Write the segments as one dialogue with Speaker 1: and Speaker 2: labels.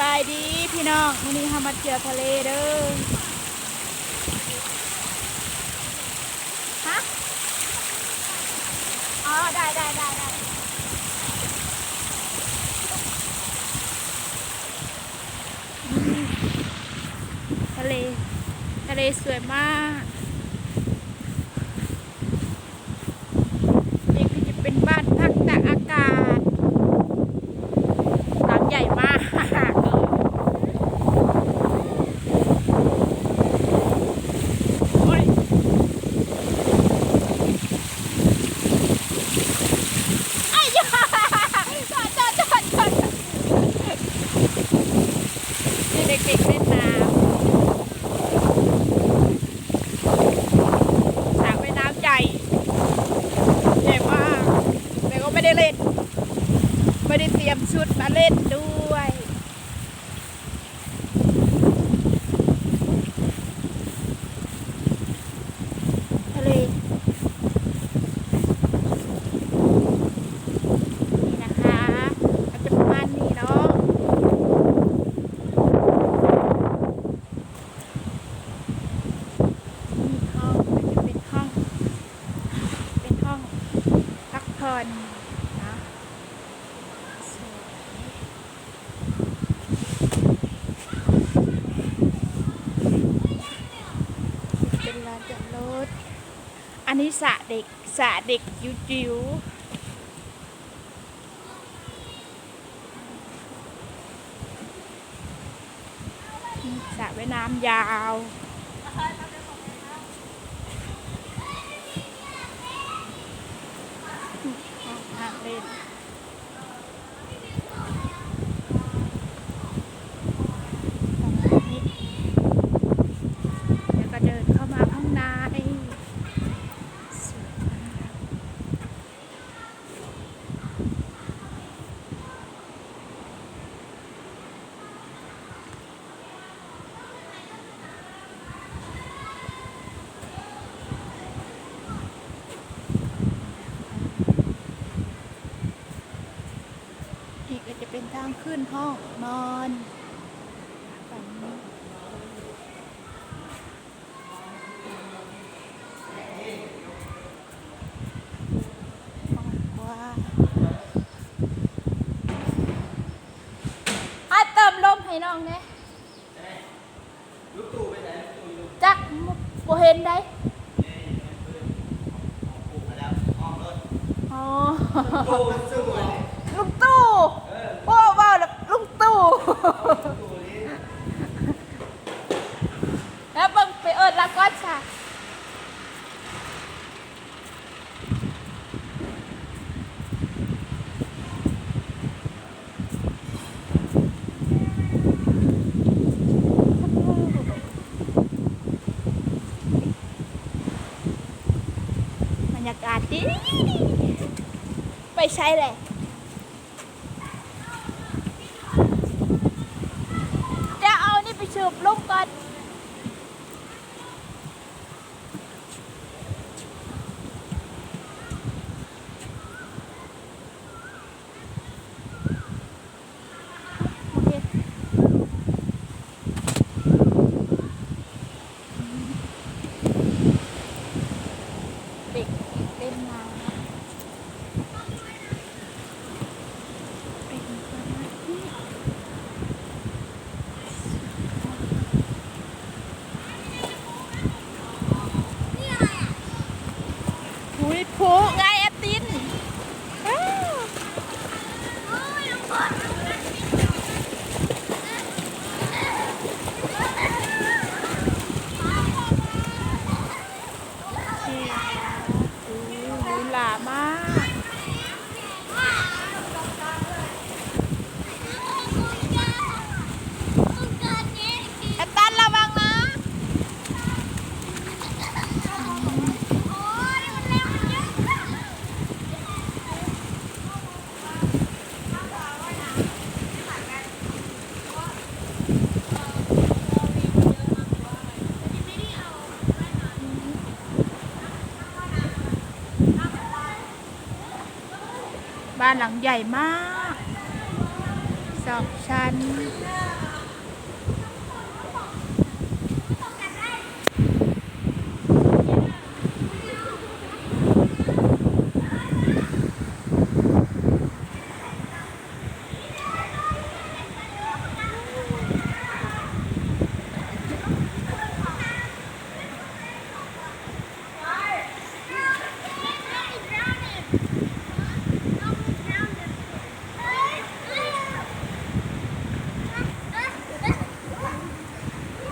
Speaker 1: บายดีพี่น้องวันนี้ทำมาเที่ยวทะเลเด้อฮะอ๋อได้ได้ได้ได้ทะเล ทะเลสวยมากนี่ก็จะเป็นบ้านพักตากอากาศหลังใหญ่มากโอ้ยไอ้ยาจอดจอดจอดจอดนี่เด็กๆเล่นน้ำ สระว่ายน้ำใหญ่ใหญ่มากแต่ก็ไม่ได้เล่น ไม่ได้ เตรียมชุดมาเล่นด้วย ทะเล นี่นะคะมันจะประมาณนี้เนาะ นี่ห้องมันจะเป็นห้อง เป็นห้องพักผ่อนนะสวยเป็นลานจอดรถ อั นนี้สะเด็กสะเด็กจิ๋วๆนี่สระว่ายน้ำยาว ห้องนั่งเล่นนี่แล้วก็เดินเข้ามาข้างในสวยมากนี่ก็จะเป็นทางขึ้น ห้องนอนฝันกว้างอะเติมลมให้น้องเนี่ยจักบ่เห็นได้อ๋อ ลุงตู่โอ้ว้าวแล้วลุงตู่แล้วเบิ่งไปเอิดละก้อนค่ะ บรร ยากาศดีไปใช้เลยจะเอานี่ไปชืบลูกก่อน โอเคเด็กเล่นน้ำเป็นประมาณนี้ หุยผูไงแอตตินอ้าวนี่นะคะโอ้โหหลามากแอตตันระวังนะ บ้านหลังใหญ่มากสองชั้น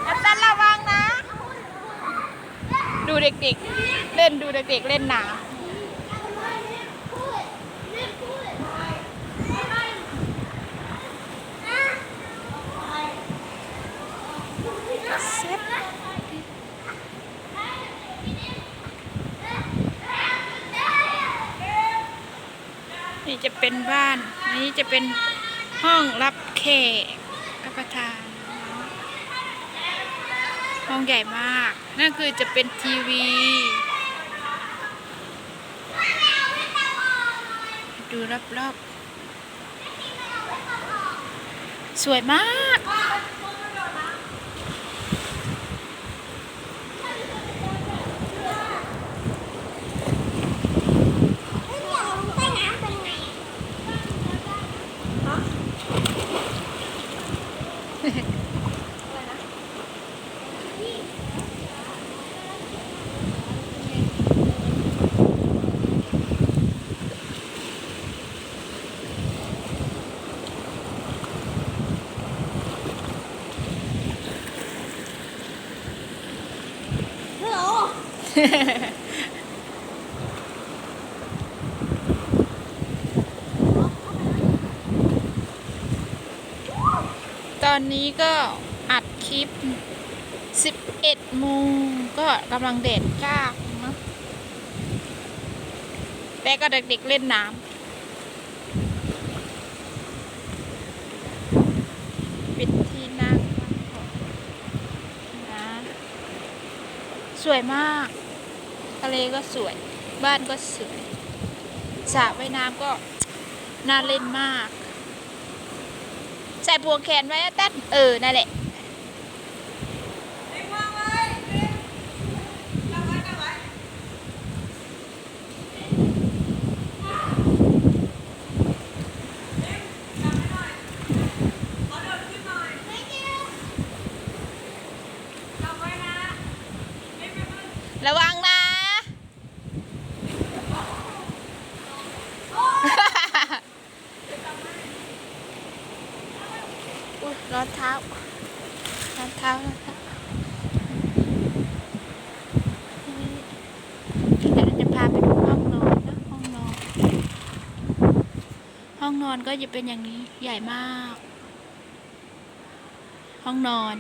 Speaker 1: อาจารย์ระวังนะ ดู เด็กๆ เล่นดูเด็กๆ เล่นหนาเซ็ตนี่จะเป็นบ้าน นี่จะเป็นห้องรับแขกรับประทาน ห้องใหญ่มาก นั่นคือจะเป็นทีวี ดูรอบๆ สวยมาก ตอนนี้ก็อัดคลิป 11โมงก็กำลังเด็ดจ้าเนะแต่ก็เด็กๆเล่นน้ำปิดที่นั่งนะ สวยมาก ทะเลก็สวย บ้านก็สวยสระว่ายน้ำก็น่าเล่นมาก ใส่พวงแขนไว้อะเต้นเออ นั่นแหละระวังนะ อุ้ยร้อนเท้าร้อนเท้าร้อนเท้าเดี๋ยวเราจะพาไปดูห้องนอนนะห้องนอน ห้องนอนก็จะเป็นอย่างนี้ใหญ่มาก ห้องนอน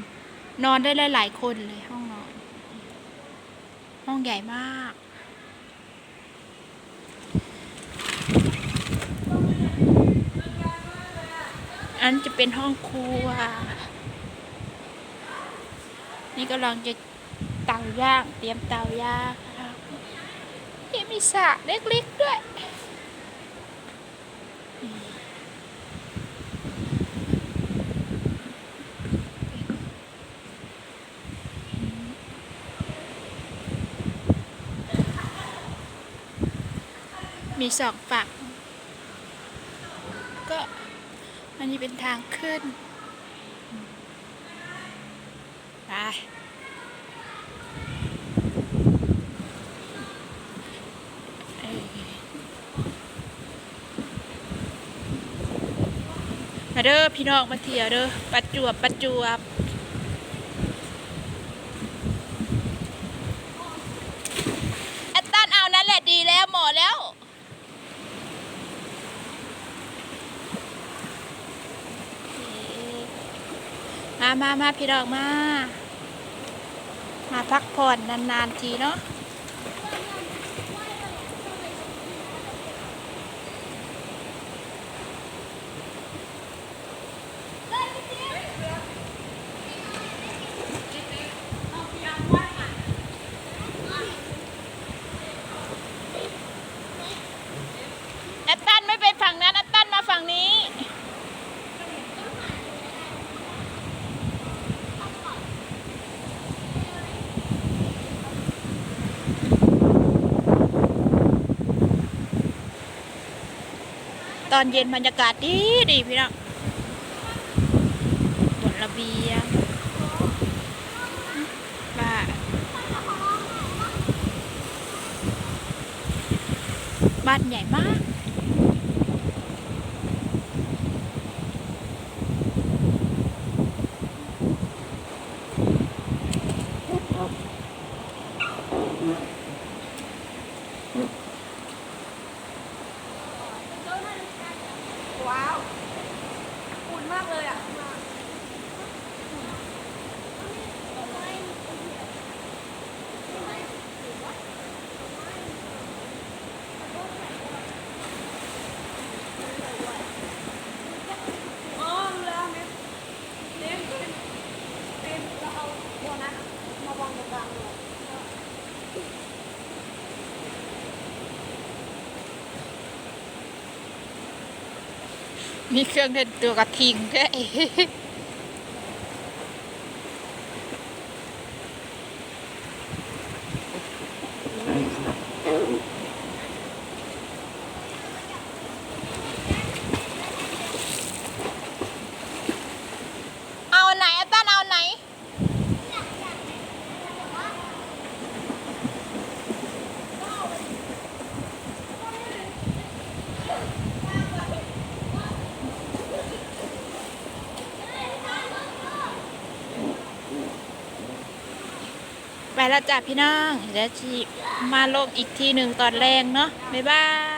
Speaker 1: นอนได้หลาย ๆ คนเลยห้องนอน ห้องใหญ่มากอันจะเป็นห้องครัว นี่กำลังจะเตาย่าง เตรียมเตาย่างที่มีสระเล็กๆด้วย มีสองฝั่งก็อันนี้เป็นทางขึ้นไป เอ่อมา เด้อพี่น้องมาเที่ยวเด้อประจวบประจวบแอตตันเอานั่นแหละดีแล้วหมอแล้วมามามาพี่ดอกมา มาพักผ่อนนาน ๆ ทีเนาะ แอตตันไม่ไปฝั่งนั้นแอตตันมาฝั่งนี้ ตอนเย็นบรรยากาศดีดีพี่น้องบนระเบียงบ้านบ้านใหญ่มาก
Speaker 2: ว้าวอุ่นมากเลยอะ อ๋อรู้แล้วเมฟเมฟเมฟเมฟเราเอาโบนัสมาวางตรงกลางเลย
Speaker 1: มีเครื่องเล่นตัวกระทิงด้วย เอาอันไหนอาต้านเอาอันไหน ไป แล้วจ้ะพี่น้องเดี๋ยวจีมาโลกอีกทีหนึ่งตอนแรงเนาะบ๊ายบาย